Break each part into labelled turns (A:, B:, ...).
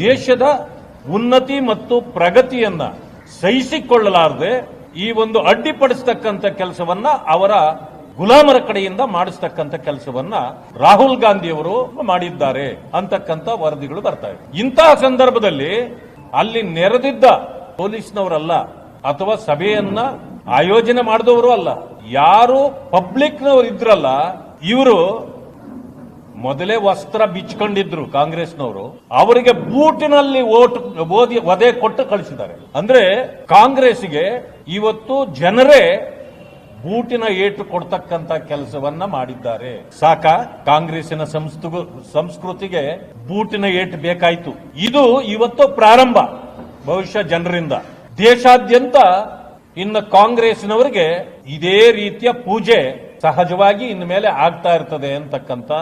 A: ದೇಶದ ಉನ್ನತಿ ಮತ್ತು ಪ್ರಗತಿಯನ್ನ ಸಹಿಸಿಕೊಳ್ಳಲಾರದೆ ಈ ಒಂದು ಅಡ್ಡಿಪಡಿಸ್ತಕ್ಕಂಥ ಕೆಲಸವನ್ನ ಅವರ ಗುಲಾಮರ ಕಡೆಯಿಂದ ಮಾಡಿಸ್ತಕ್ಕಂಥ ಕೆಲಸವನ್ನ ರಾಹುಲ್ ಗಾಂಧಿಯವರು ಮಾಡಿದ್ದಾರೆ ಅಂತಕ್ಕಂಥ ವರದಿಗಳು ಬರ್ತಾ ಇದೆ ಇಂತಹ ಸಂದರ್ಭದಲ್ಲಿ ಅಲ್ಲಿ ನೆರೆದಿದ್ದ ಪೊಲೀಸ್ನವರಲ್ಲ ಅಥವಾ ಸಭೆಯನ್ನ ಆಯೋಜನೆ ಮಾಡಿದವರು ಅಲ್ಲ, ಯಾರು ಪಬ್ಲಿಕ್ನವರು ಇದ್ರಲ್ಲ ಇವರು ಮೊದಲೇ ವಸ್ತ್ರ ಬಿಚ್ಕೊಂಡಿದ್ರು ಕಾಂಗ್ರೆಸ್ನವರು. ಅವರಿಗೆ ಬೂಟಿನಲ್ಲಿ ಓಟ್, ಓದಿ, ವಧೆ ಕೊಟ್ಟು ಕಳಿಸಿದ್ದಾರೆ. ಅಂದ್ರೆ ಕಾಂಗ್ರೆಸ್ಗೆ ಇವತ್ತು ಜನರೇ ಬೂಟಿನ ಏಟು ಕೊಡ್ತಕ್ಕಂತ ಕೆಲಸವನ್ನ ಮಾಡಿದ್ದಾರೆ. ಸಾಕ? ಕಾಂಗ್ರೆಸ್ಸಿನ ಸಂಸ್ಕೃತಿಗೆ ಬೂಟಿನ ಏಟು ಬೇಕಾಯ್ತು. ಇದು ಇವತ್ತು ಪ್ರಾರಂಭ, ಬಹುಶಃ ಜನರಿಂದ. ದೇಶಾದ್ಯಂತ ಇನ್ನು ಕಾಂಗ್ರೆಸ್ನವರಿಗೆ ಇದೇ ರೀತಿಯ ಪೂಜೆ ಸಹಜವಾಗಿ ಇನ್ನು ಮೇಲೆ ಆಗ್ತಾ ಇರ್ತದೆ ಅಂತಕ್ಕಂತ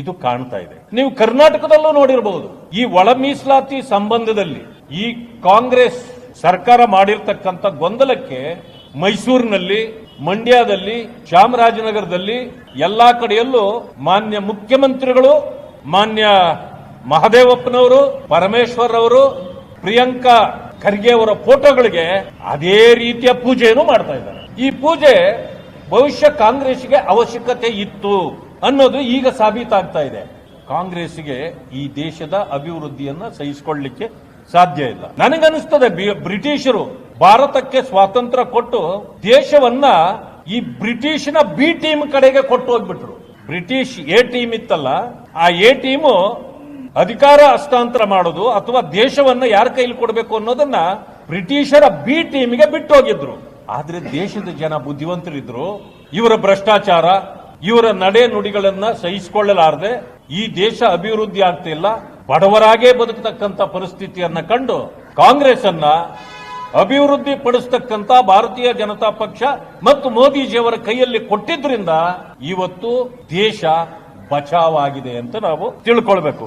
A: ಇದು ಕಾಣ್ತಾ ಇದೆ. ನೀವು ಕರ್ನಾಟಕದಲ್ಲೂ ನೋಡಿರಬಹುದು ಈ ಒಳ ಮೀಸಲಾತಿ ಸಂಬಂಧದಲ್ಲಿ ಈ ಕಾಂಗ್ರೆಸ್ ಸರ್ಕಾರ ಮಾಡಿರ್ತಕ್ಕಂಥ ಗೊಂದಲಕ್ಕೆ ಮೈಸೂರಿನಲ್ಲಿ, ಮಂಡ್ಯದಲ್ಲಿ, ಚಾಮರಾಜನಗರದಲ್ಲಿ ಎಲ್ಲಾ ಕಡೆಯಲ್ಲೂ ಮಾನ್ಯ ಮುಖ್ಯಮಂತ್ರಿಗಳು, ಮಾನ್ಯ ಮಹದೇವಪ್ಪನವರು ಪರಮೇಶ್ವರ್ ಅವರು ಪ್ರಿಯಾಂಕಾ ಖರ್ಗೆ ಅವರ ಫೋಟೋಗಳಿಗೆ ಅದೇ ರೀತಿಯ ಪೂಜೆಯನ್ನು ಮಾಡ್ತಾ ಇದ್ದಾರೆ. ಈ ಪೂಜೆ ಭವಿಷ್ಯ ಕಾಂಗ್ರೆಸ್ಗೆ ಅವಶ್ಯಕತೆ ಇತ್ತು. ಅನ್ನೋದು ಈಗ ಸಾಬೀತಾಗ್ತಾ ಇದೆ. ಕಾಂಗ್ರೆಸ್ಗೆ ಈ ದೇಶದ ಅಭಿವೃದ್ಧಿಯನ್ನ ಸಹಿಸಿಕೊಳ್ಳಲಿಕ್ಕೆ ಸಾಧ್ಯ ಇಲ್ಲ. ನನಗನ್ನಿಸ್ತದೆ ಬ್ರಿಟಿಷರು ಭಾರತಕ್ಕೆ ಸ್ವಾತಂತ್ರ್ಯ ಕೊಟ್ಟು ದೇಶವನ್ನ ಈ ಬ್ರಿಟಿಷ್ನ ಬಿ ಟೀಮ್ ಕಡೆಗೆ ಕೊಟ್ಟು ಹೋಗ್ಬಿಟ್ರು. ಬ್ರಿಟಿಷ್ ಎ ಟೀಮ್ ಇತ್ತಲ್ಲ, ಆ ಎ ಟೀಮು ಅಧಿಕಾರ ಹಸ್ತಾಂತರ ಮಾಡೋದು ಅಥವಾ ದೇಶವನ್ನ ಯಾರ ಕೈಲಿ ಕೊಡಬೇಕು ಅನ್ನೋದನ್ನ ಬ್ರಿಟಿಷರ ಬಿ ಟೀಮ್ಗೆ ಬಿಟ್ಟು ಹೋಗಿದ್ರು ಆದ್ರೆ ದೇಶದ ಜನ ಬುದ್ಧಿವಂತರಿದ್ರು. ಇವರ ಭ್ರಷ್ಟಾಚಾರ ಇವರ ನಡೆ ನುಡಿಗಳನ್ನ ಸಹಿಸಿಕೊಳ್ಳಲಾರದೆ ಈ ದೇಶ ಅಭಿವೃದ್ಧಿ ಆಗ್ತಿಲ್ಲ ಬಡವರಾಗೇ ಬದುಕತಕ್ಕಂತ ಪರಿಸ್ಥಿತಿಯನ್ನ ಕಂಡು ಕಾಂಗ್ರೆಸ್ ಅನ್ನ ಅಭಿವೃದ್ಧಿ ಪಡಿಸ್ತಕ್ಕಂತ ಭಾರತೀಯ ಜನತಾ ಪಕ್ಷ ಮತ್ತು ಮೋದಿಜಿಯವರ ಕೈಯಲ್ಲಿ ಕೊಟ್ಟಿದ್ರಿಂದ ಇವತ್ತು ದೇಶ ಬಚಾವಾಗಿದೆ ಅಂತ ನಾವು ತಿಳ್ಕೊಳ್ಬೇಕು.